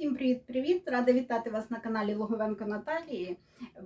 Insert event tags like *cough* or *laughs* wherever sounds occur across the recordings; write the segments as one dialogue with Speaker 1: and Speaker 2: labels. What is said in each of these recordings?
Speaker 1: Всім привіт-привіт! Рада вітати вас на каналі Логовенко Наталії.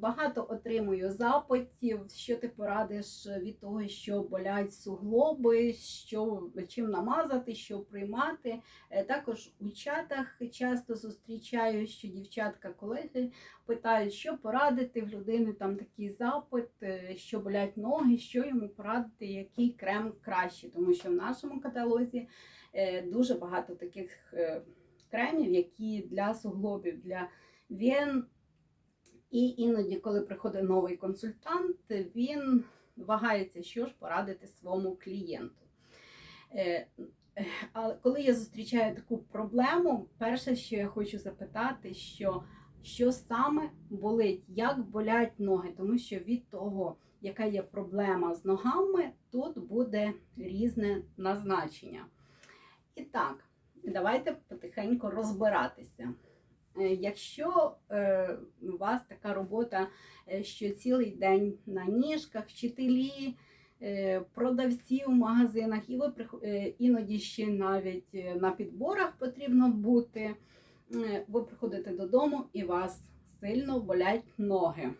Speaker 1: Багато отримую запитів, що ти порадиш від того, що болять суглоби, що чим намазати, що приймати. Е, Також у чатах часто зустрічаю, що дівчатка-колеги питають, що порадити в людини там такий запит, е, що болять ноги, що йому порадити, який крем краще, тому що в нашому каталозі е, дуже багато таких. Кремів, які для суглобів, для вен. І іноді, коли приходить новий консультант, він вагається, що ж порадити своєму клієнту. Але коли я зустрічаю таку проблему, перше, що я хочу запитати, що, що саме болить, як болять ноги, тому що від того, яка є проблема з ногами, тут буде різне назначення. І так, давайте потихеньку розбиратися. Е, Якщо е, у вас така робота, е, що цілий день на ніжках, вчителі, продавці в магазинах, і ви іноді ще навіть на підборах потрібно бути, ви приходите додому і вас сильно болять ноги.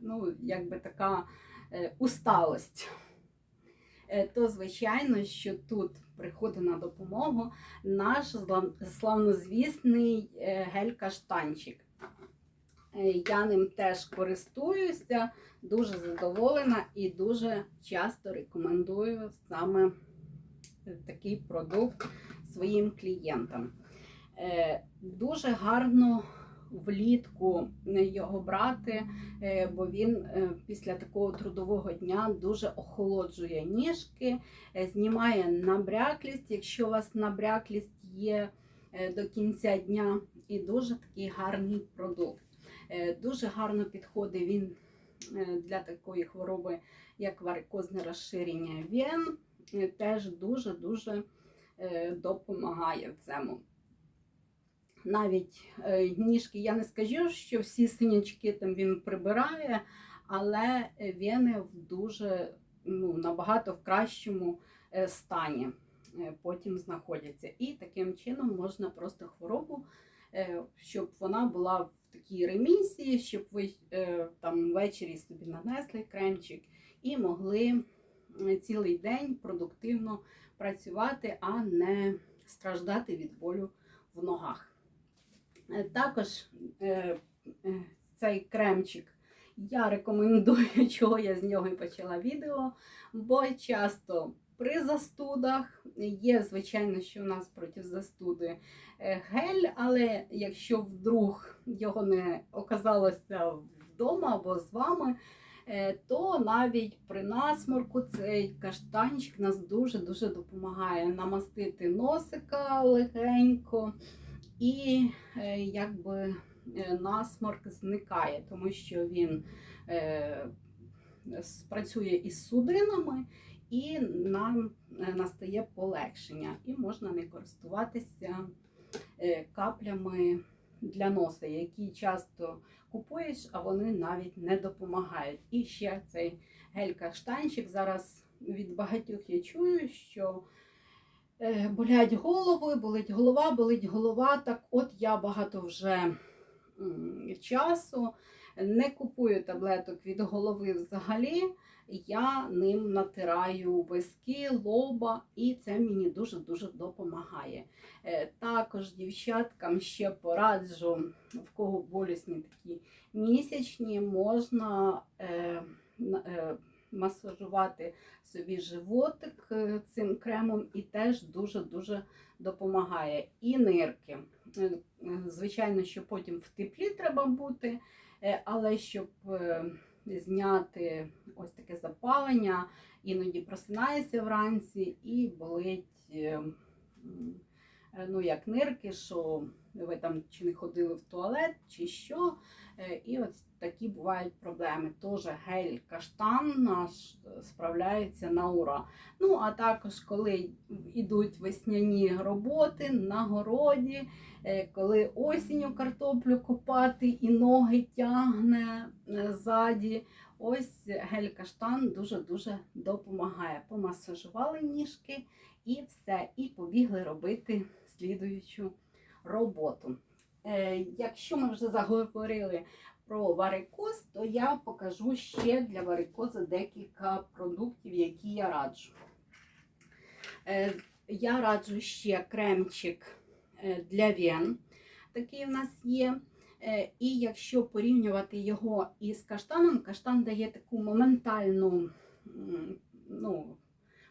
Speaker 1: Ну, якби така усталость. Е, То, звичайно, що тут приходить на допомогу наш славнозвісний е, гель-каштанчик. Е, Я ним теж користуюся, дуже задоволена і дуже часто рекомендую саме такий продукт своїм клієнтам. Дуже гарно влітку його брати, е, бо він е, після такого трудового дня дуже охолоджує ніжки, е, знімає набряклість, якщо у вас набряклість є до кінця дня, і дуже такий гарний продукт. Дуже гарно підходить він для такої хвороби, як варикозне розширення вен. Теж дуже-дуже допомагає в цьому. Навіть е, ніжки, я не скажу, що всі синячки там він прибирає, але вени в дуже ну, набагато в кращому е, стані е, потім знаходяться. І таким чином можна просто хворобу, щоб вона була в такій ремісії, щоб ви там ввечері собі нанесли кремчик і могли цілий день продуктивно працювати, а не страждати від болю в ногах. Е, Також е, е, цей кремчик. Я рекомендую, *laughs* чого я з нього і почала відео, бо часто при застудах є, звичайно, що у нас проти застуди гель, але якщо вдруг його не оказалося вдома або з вами, то навіть при насморку цей каштанчик нас дуже-дуже допомагає намастити носика легенько і е, якби е, насморк зникає, тому що він е, спрацює із судинами і нам настає полегшення, і можна не користуватися каплями для носа, які часто купуєш, а вони навіть не допомагають. І ще цей гель-каштанчик зараз від багатьох я чую, що болять голови, болить голова, болить голова. Так от я багато вже часу не купую таблеток від голови взагалі. Я ним натираю виски, лоба, і це мені дуже-дуже допомагає. Е, Також дівчаткам ще пораджу, в кого болісні такі місячні, можна е, е, масажувати собі животик е, цим кремом і теж дуже-дуже допомагає. І нирки. Е, е, Звичайно, що потім в теплі треба бути, але щоб зняти ось таке запалення, іноді просинається вранці і болить. Ну, як нирки, що ви там чи не ходили в туалет, чи що. І от такі бувають проблеми. Тож гель каштан наш е, справляється на ура. Ну, а також, коли йдуть весняні роботи на городі, е, коли осінню картоплю копати і ноги тягне е, ззаді, ось гель каштан дуже-дуже допомагає. Помасажували ніжки і все, і побігли робити слідуючу роботу. якщо ми вже заговорили про варикоз, то я покажу ще для варикозу декілька продуктів, які я раджу. Е, Я раджу ще кремчик е, для вен, такий у нас є. Е, І якщо порівнювати його із каштаном, каштан дає таку моментальну, ну,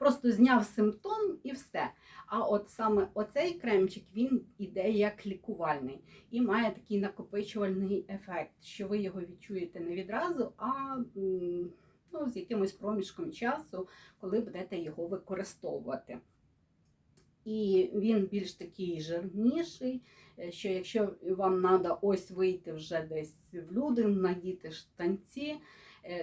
Speaker 1: просто зняв симптом і все. А от саме оцей кремчик він іде як лікувальний і має такий накопичувальний ефект, що ви його відчуєте не відразу, а ну, з якимось проміжком часу, коли будете його використовувати. І він більш такий жирніший, е, що якщо вам треба ось вийти вже десь в люди, надіти штанці,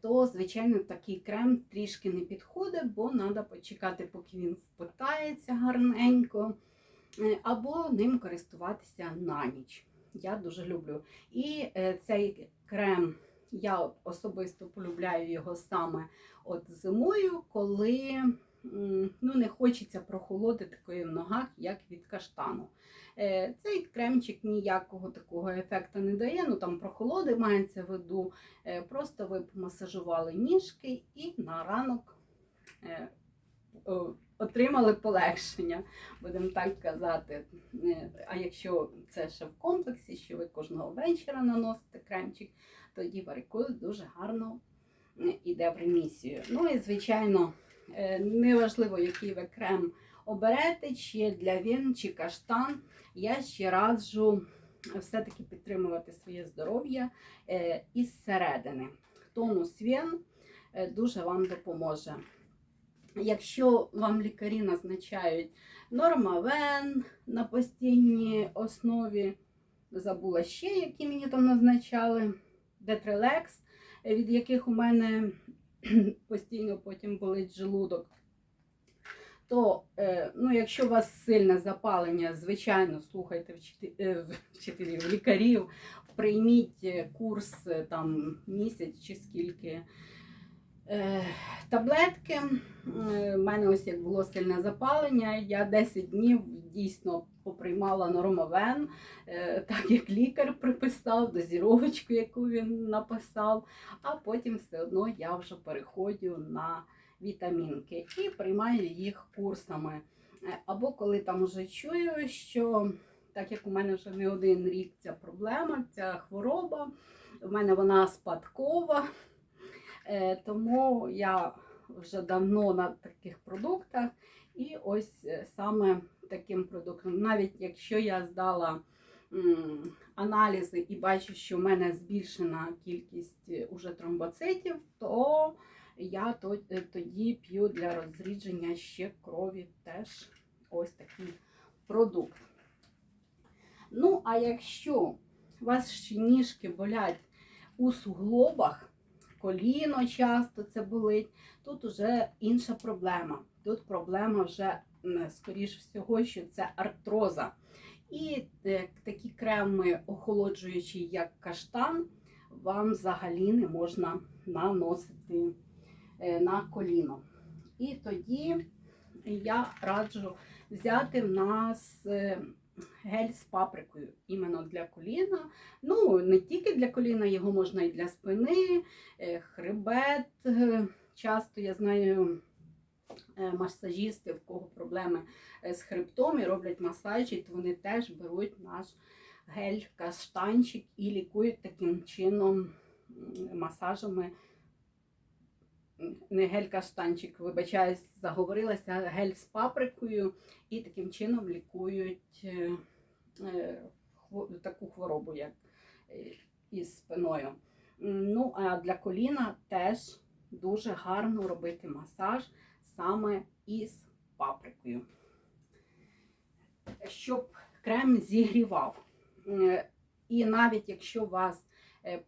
Speaker 1: то, звичайно, такий крем трішки не підходить, бо треба почекати, поки він впитається гарненько, е, або ним користуватися на ніч. Я дуже люблю. І е, цей крем, я особисто полюбляю його саме от зимою, коли ну, не хочеться прохолоди такої в ногах, як від каштану. Е, Цей кремчик ніякого такого ефекту не дає, ну там прохолоди мається в виду. Е, Просто ви помасажували ніжки і на ранок е, отримали полегшення, будемо так казати. А якщо це ще в комплексі, що ви кожного вечора наносите кремчик, тоді варикоз дуже гарно е, іде в ремісію. Ну і звичайно, неважливо, який ви крем оберете, чи для він, чи каштан. Я ще раджу все-таки підтримувати своє здоров'я е, із середини. Тонус вен е, дуже вам допоможе. Якщо вам лікарі назначають нормавен на постійній основі, забула ще, які мені там назначали, детрелекс, е, від яких у мене *clears throat* постійно потім болить желудок. То, е, ну, якщо у вас сильне запалення, звичайно, слухайте е, *laughs* вчителів, лікарів, прийміть е, курс там місяць чи скільки таблетки. У мене ось як було сильне запалення, я 10 днів дійсно поприймала нормовен, е, так як лікар приписав, дозіровочку, яку він написав, а потім все одно я вже переходжу на вітамінки і приймаю їх курсами. Е, Або коли там вже чую, що так як у мене вже не один рік ця проблема, ця хвороба, в мене вона спадкова, е, тому я вже давно на таких продуктах. І ось е, саме таким продуктом, навіть якщо я здала аналізи і бачу, що в мене збільшена кількість е, уже тромбоцитів, то я е, тоді п'ю для розрідження ще крові теж ось такий продукт. Ну, а якщо у вас ще ніжки болять у суглобах, коліно часто це болить, тут вже інша проблема. Тут проблема вже, скоріш всього, що це артроза. І е, такі креми охолоджуючі, як каштан, вам взагалі не можна наносити е, на коліно. І тоді я раджу взяти в нас е, гель з паприкою іменно для коліна. Ну, не тільки для коліна, його можна і для спини, е, хребет. Е, Часто я знаю е, масажісти, в кого проблеми з хребтом і роблять масажі, то вони теж беруть наш гель каштанчик і лікують таким чином масажами. Не гель каштанчик, вибачаюсь, заговорилася, гель з паприкою і таким чином лікують е, е, таку хворобу, як е, із спиною. Ну, а для коліна теж дуже гарно робити масаж саме із паприкою. Щоб крем зігрівав. І навіть якщо у вас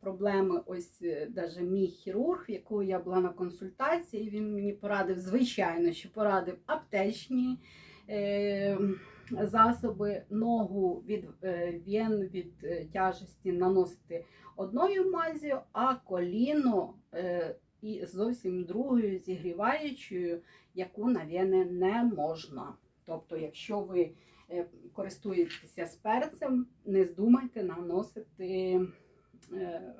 Speaker 1: проблеми, ось навіть мій хірург, в якого я була на консультації, він мені порадив, звичайно, що порадив аптечні е, засоби, ногу від е, вен, від е, тяжесті наносити одною мазю, а коліно е, і зовсім другою зігріваючою, яку на вени не можна. Тобто, якщо ви е, користуєтеся з перцем, не здумайте наносити е,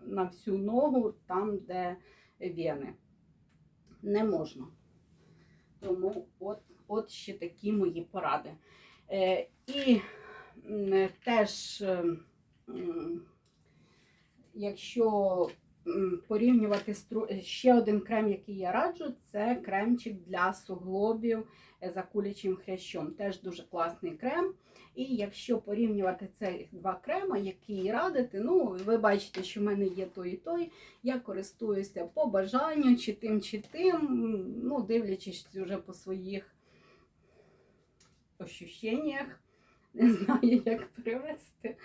Speaker 1: на всю ногу там, де вени. Не можна. Тому от, от ще такі мої поради. Е, і теж, е, якщо м, порівнювати стру... ще один крем, який я раджу, це кремчик для суглобів е, за кулячим хрящом. Теж дуже класний крем. І якщо порівнювати цих два креми, які радити, ну ви бачите, що в мене є той і той. Я користуюся по бажанню, чи тим, чи тим, ну, дивлячись вже по своїх ощущеннях. *laughs* Не знаю, як привести.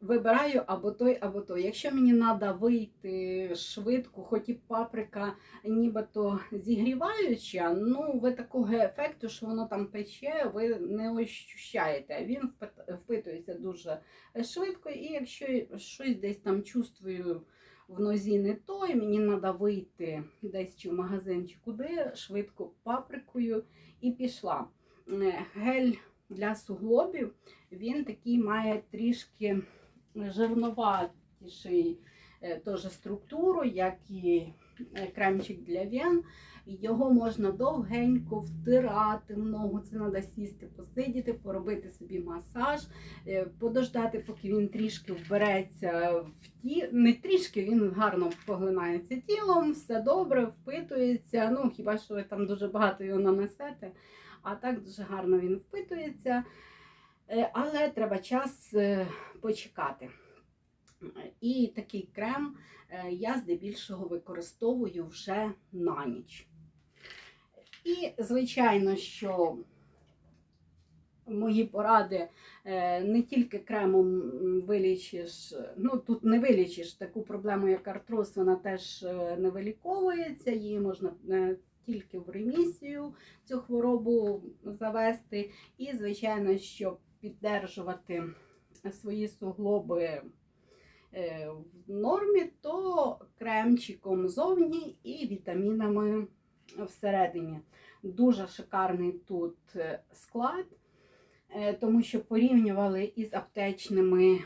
Speaker 1: Вибираю або той, або той. Якщо мені треба вийти швидко, хоч і паприка нібито зігріваюча, ну ви такого ефекту, що воно там пече, ви не ощущаєте. Він впитується дуже швидко, і якщо щось десь там чувствую в нозі не то, і мені треба вийти десь чи в магазин, чи куди, швидко паприкою і пішла. Е, Гель для суглобів, він такий має трішки жирноватіший е, теж структуру, як і е, кремчик для вен. Його можна довгенько втирати в ногу. Це треба сісти, посидіти, поробити собі масаж, е, подождати, поки він трішки вбереться в ті. Не трішки він гарно поглинається тілом, все добре, впитується. Ну, хіба що ви там дуже багато його нанесете, а так дуже гарно він впитується. Е, Але треба час е, почекати. І такий крем е, я здебільшого використовую вже на ніч. І, звичайно, що мої поради не тільки кремом вилічиш, ну тут не вилічиш таку проблему, як артроз, вона теж не виліковується, її можна тільки в ремісію цю хворобу завести. І, звичайно, щоб піддержувати свої суглоби е, в нормі, то кремчиком зовні і вітамінами всередині. Дуже шикарний тут е, склад, е, тому що порівнювали із аптечними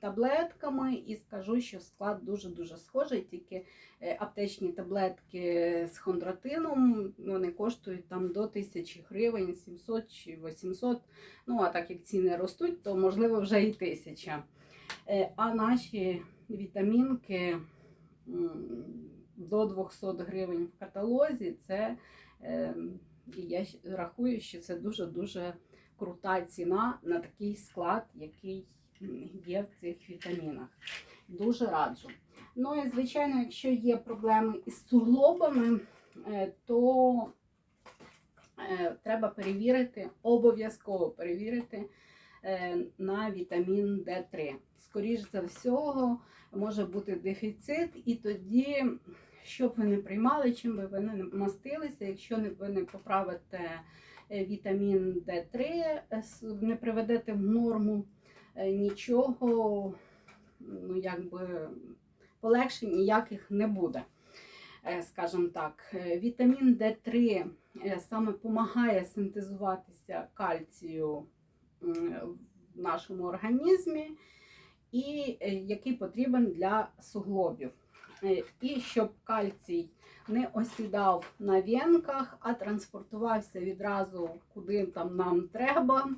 Speaker 1: таблетками, і скажу, що склад дуже-дуже схожий, тільки е, аптечні таблетки з хондротином вони коштують там до 1000 гривень, 700 чи 800. Ну, а так як ціни ростуть, то можливо вже і 1000. Е, А наші вітамінки до 200 гривень в каталозі, це е, я рахую, що це дуже-дуже крута ціна на такий склад, який є в цих вітамінах. Дуже раджу. Ну і звичайно, якщо є проблеми із суглобами, е, то е, треба перевірити, обов'язково перевірити е, на вітамін Д3. Скоріш за всього, може бути дефіцит, і тоді, що б ви не приймали, чим би ви не мастилися, якщо ви не поправите вітамін Д3, е, не приведете в норму нічого, ну якби полегшень ніяких не буде. Е, Скажімо так, Е, вітамін Д3 е, саме допомагає синтезуватися кальцію в нашому організмі, і е, який потрібен для суглобів. Е, І щоб кальцій не осідав на венках, а транспортувався відразу куди там нам треба, е,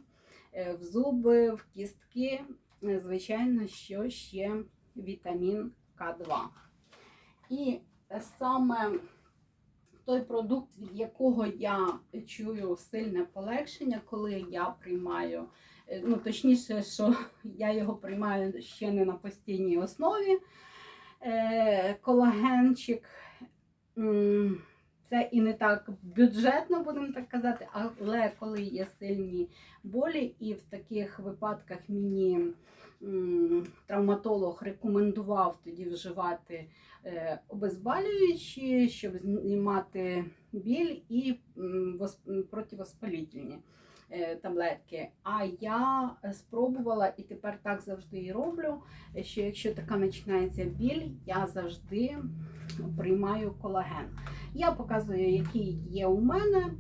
Speaker 1: в зуби, в кістки. Е, Звичайно, що ще вітамін К2. І е, саме той продукт, від якого я чую сильне полегшення, коли я приймаю, е, ну точніше, що я його приймаю ще не на постійній основі. Е, Колагенчик. Це і не так бюджетно, будемо так казати, але коли є сильні болі, і в таких випадках мені травматолог рекомендував тоді вживати е, обезболюючі, щоб знімати біль і противоспалітельні таблетки. А я спробувала і тепер так завжди і роблю, що якщо така починається біль, я завжди приймаю колаген. Я показую, який є у мене.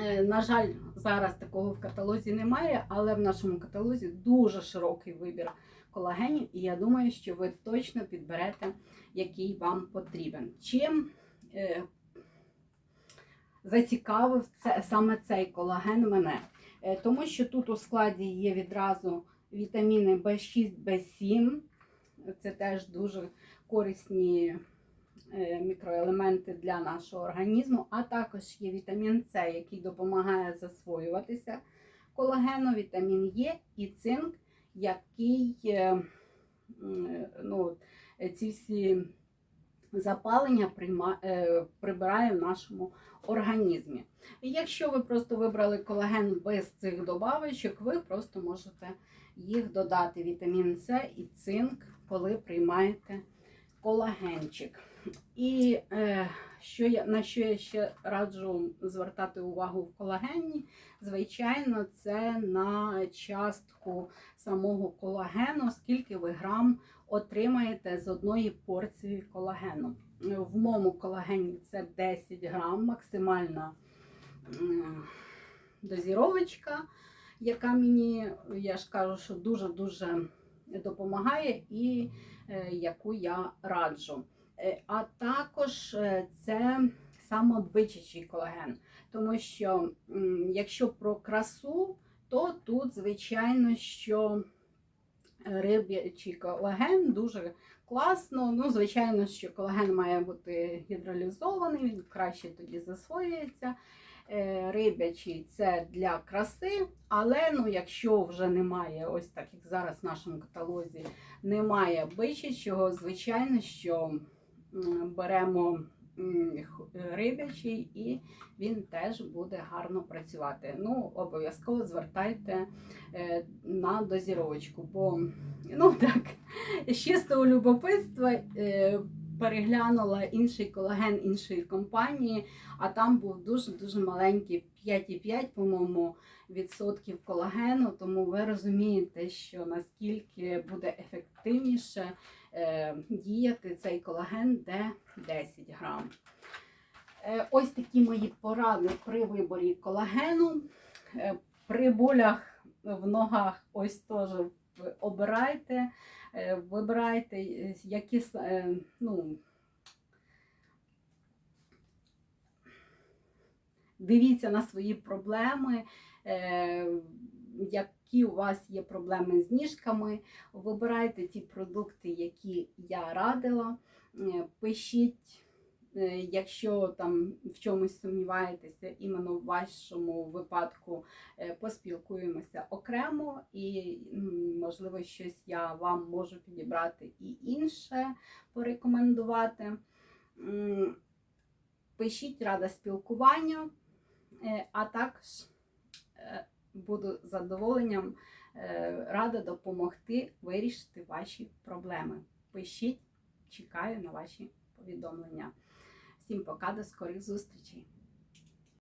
Speaker 1: Е, На жаль, зараз такого в каталозі немає, але в нашому каталозі дуже широкий вибір колагенів, і я думаю, що ви точно підберете, який вам потрібен. Чим е, зацікавив це, саме цей колаген мене? Е, тому що тут у складі є відразу вітаміни В6, В7. Це теж дуже корисні е, мікроелементи для нашого організму, а також є вітамін С, який допомагає засвоюватися колагену, вітамін Е і цинк, який е, ну, ці всі запалення е, прибирає в нашому організмі. І якщо ви просто вибрали колаген без цих добавочок, ви просто можете їх додати вітамін С і цинк, коли приймаєте колагенчик. І е, що я, на що я ще раджу звертати увагу в колагені, звичайно, це на частку самого колагену, скільки ви грам отримаєте з одної порції колагену. В моєму колагені це 10 грам, максимальна дозіровочка, яка мені, я ж кажу, що дуже-дуже допомагає і е, яку я раджу. Е, А також е, це самобичачий колаген, тому що якщо про красу, то тут, звичайно, що риб'ячий колаген дуже класно. Ну, звичайно, що колаген має бути гідролізований, він краще тоді засвоюється. Е, Рибячий це для краси, але ну, якщо вже немає, ось так як зараз в нашому каталозі, немає бичачого, звичайно, що беремо рибячий і він теж буде гарно працювати. Ну, обов'язково звертайте е, на дозіровочку, бо ну так, з чистого любопитства е, переглянула інший колаген іншої компанії, а там був дуже-дуже маленький 5,5, по-моєму, відсотків колагену, тому ви розумієте, що наскільки буде ефективніше е, діяти цей колаген, де 10 грам. Е, Ось такі мої поради при виборі колагену. Е, При болях в ногах ось теж обирайте, вибирайте, які ну, дивіться на свої проблеми, е, які у вас є проблеми з ніжками. Вибирайте ті продукти, які я радила. Е, Пишіть, е, якщо там в чомусь сумніваєтеся, іменно в вашому випадку поспілкуємося окремо, і можливо щось я вам можу підібрати і інше порекомендувати. Пишіть рада спілкуванню, е, а також е, буду з задоволенням е, рада допомогти вирішити ваші проблеми. Пишіть, чекаю на ваші повідомлення. Всім пока, до скорих зустрічей!